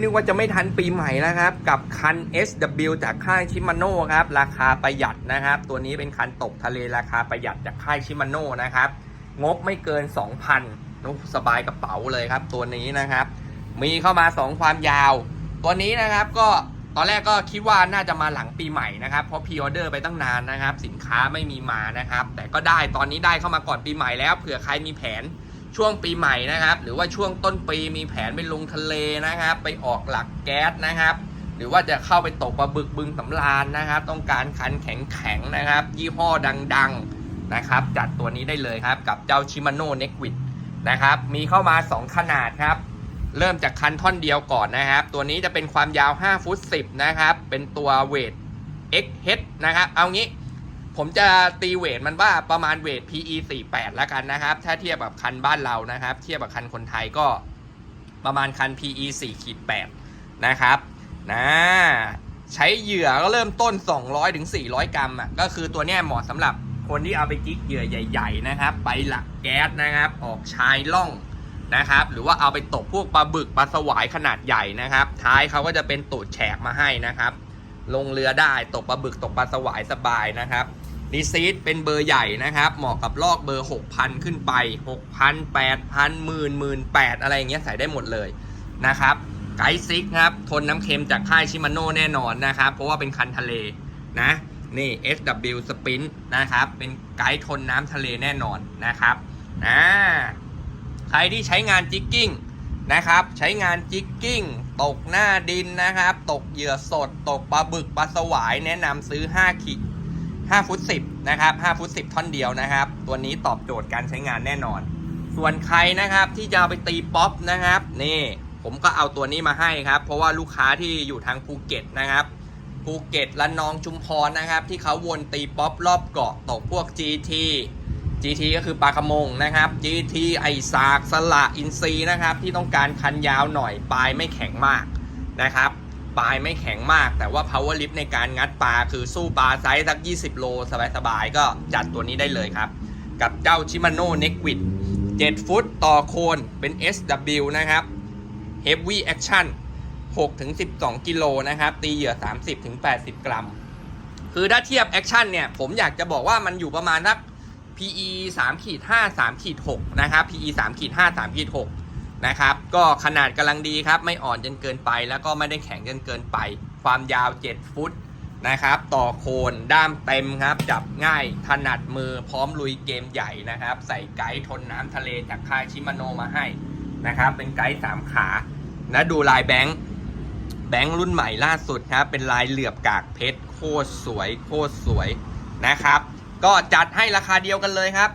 นึกว่าจะไม่ทันปีใหม่แล้วครับ กับคัน SW จากค่ายชิมาโน่ครับ ราคาประหยัดนะครับ ตัวนี้เป็นคันตกทะเลราคาประหยัดจากค่ายชิมาโน่นะครับ งบไม่เกิน 2,000นุกสบายกระเป๋าเลยครับ ตัวนี้นะครับ มีเข้ามา 2 ความยาว ตัวนี้นะครับก็ตอนแรกก็คิดว่าน่าจะมาหลังปีใหม่นะครับ เพราะพรีออเดอร์ไปตั้งนานนะครับ สินค้าไม่มีมานะครับ แต่ก็ได้ตอนนี้ได้เข้ามาก่อนปีใหม่แล้วเผื่อใครมีแผน ช่วงปีใหม่นะครับ หรือว่าช่วงต้นปีมีแผนไปลงทะเลนะครับ ไปออกหลักแก๊สนะครับ หรือว่าจะเข้าไปตกปลาบึกบึงสำราญนะครับ ต้องการคันแข็งๆนะครับ ยี่ห้อดังๆนะครับ จัดตัวนี้ได้เลยครับ กับเจ้าชิมาโน่เน็กวิดนะครับ มีเข้ามา 2 ขนาดครับ เริ่มจากคันท่อนเดียวก่อนนะครับ ตัวนี้จะเป็นความยาว 5 ฟุต 10 นะครับ เป็นตัวเวท XH นะครับ เอางี้ ผมจะตีเวทมันว่าประมาณเวท PE 48แล้วกันนะครับ ถ้าเทียบกับคันบ้านเรานะครับ เทียบกับคันคนไทยก็ประมาณคัน PE 4ขีด8นะครับนะใช้เหยื่อก็เริ่มต้น 200ถึง400 กรัมอะก็คือตัวเนี้ยเหมาะสำหรับคนที่เอาไปจิกเหยื่อใหญ่ ๆ นะครับ ไปหลักแก๊สนะครับ ออกชายล่องนะครับ หรือว่าเอาไปตกพวกปลาบึกปลาสวายขนาดใหญ่นะครับ ท้ายเขาก็จะเป็นตูดแฉกมาให้นะครับ ลงเรือได้ตกปลาบึกตกปลาสวายสบายนะครับ รีซีดเป็นเบอร์ใหญ่นะครับ เหมาะกับลอกเบอร์ 6,000 ขึ้นไป 6,000 8,000หมื่นหมื่นแปดอะไรอย่างเงี้ยใส่ได้หมดเลยนะครับ ไกด์ซิกครับ ทนน้ำเค็มจากค่ายชิมาโน่แน่นอนนะครับ เพราะว่าเป็นคันทะเลนะ นี่ SW Spin นะครับ เป็นไกด์ทนน้ำทะเลแน่นอนนะครับอ่าใครที่ใช้งานจิกกิ้งนะครับ ใช้งานจิกกิ้ง ตกหน้าดินนะครับ ตกเหยื่อสด ตกปลาบึกปลาสวาย แนะนำซื้อ 5 ขีด 5ฟุต10นะครับ5ฟุต10 ท่อนเดียวนะครับ ตัวนี้ตอบโจทย์การใช้งานแน่นอน ส่วนใครนะครับที่จะเอาไปตีป๊อปนะครับ นี่ผมก็เอาตัวนี้มาให้ครับ เพราะว่าลูกค้าที่อยู่ทางภูเก็ตนะครับภูเก็ตและนองชุมพรนะครับ ที่เขาวนตีป๊อปรอบเกาะตกพวก GT GT ก็คือปลากระมงนะครับ GT ไอซากสละอินซีนะครับ ที่ต้องการคันยาวหน่อยปลายไม่แข็งมากนะครับ ปลายไม่แข็งมาก แต่ว่า power lift ในการงัดปลาคือสู้ปลาไซส์สัก 20 โล สบายๆ ก็จัดตัวนี้ได้เลยครับ กับเจ้าชิมาโน่เน็กวิด7ฟุตต่อโคนเป็น SW นะครับ Heavy Action 6-12 กิโลนะครับ ตีเหยื่อ 30-80 กรัม คือถ้าเทียบแอคชั่นเนี่ย ผมอยากจะบอกว่ามันอยู่ประมาณสัก PE 3ขีด5 3ขีด6นะครับ PE 3ขีด5 3ขีด6 นะครับ ก็ขนาดกำลังดีครับ ไม่อ่อนจนเกินไป แล้วก็ไม่ได้แข็งจนเกินไป ความยาว 7 ฟุตนะครับ ต่อโคนด้ามเต็มครับ จับง่ายถนัดมือพร้อมลุยเกมใหญ่นะครับ ใส่ไกด์ทนน้ำทะเลจากค่ายชิมาโนมาให้นะครับ เป็นไกด์3ขานะดูลายแบงค์แบงค์รุ่นใหม่ล่าสุดครับ เป็นลายเหลือบกากเพชรโคตรสวยโคตรสวยนะครับ ก็จัดให้ราคาเดียวกันเลยครับ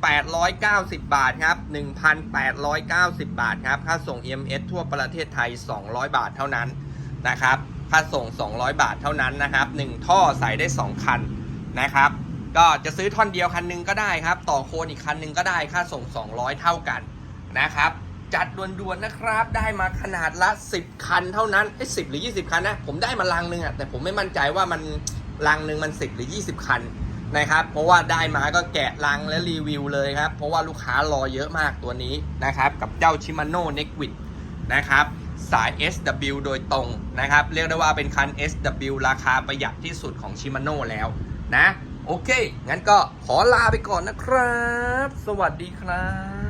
1,890 บาทครับ 1,890 บาทครับ ค่าส่ง EMS ทั่วประเทศไทย 200 บาทเท่านั้นนะครับ ค่าส่ง 200 บาทเท่านั้นนะครับ 1 ท่อใส่ได้ 2 คันนะครับ ก็จะซื้อท่อนเดียวคันหนึงก็ได้ครับ ต่อโคนอีกคันหนึงก็ได้ ค่าส่ง 200 เท่ากันนะครับ จัดด่วนๆนะครับ ได้มาขนาดละ 10 คันเท่านั้นไอ้สิหรือ 20 คันนะ ผมได้มาลังหนึ่งอะแต่ผมไม่มั่นใจว่ามันลังหนึ่งมัน 10 หรือ 20 คัน นะครับ เพราะว่าได้มาก็แกะลังและรีวิวเลยครับ เพราะว่าลูกค้ารอเยอะมากตัวนี้นะครับ กับเจ้าชิมาโน่เน็กวิดนะครับสาย SW โดยตรงนะครับ เรียกได้ว่าเป็นคัน SW ราคาประหยัดที่สุดของชิมาโน่แล้วนะ โอเค งั้นก็ขอลาไปก่อนนะครับ สวัสดีครับ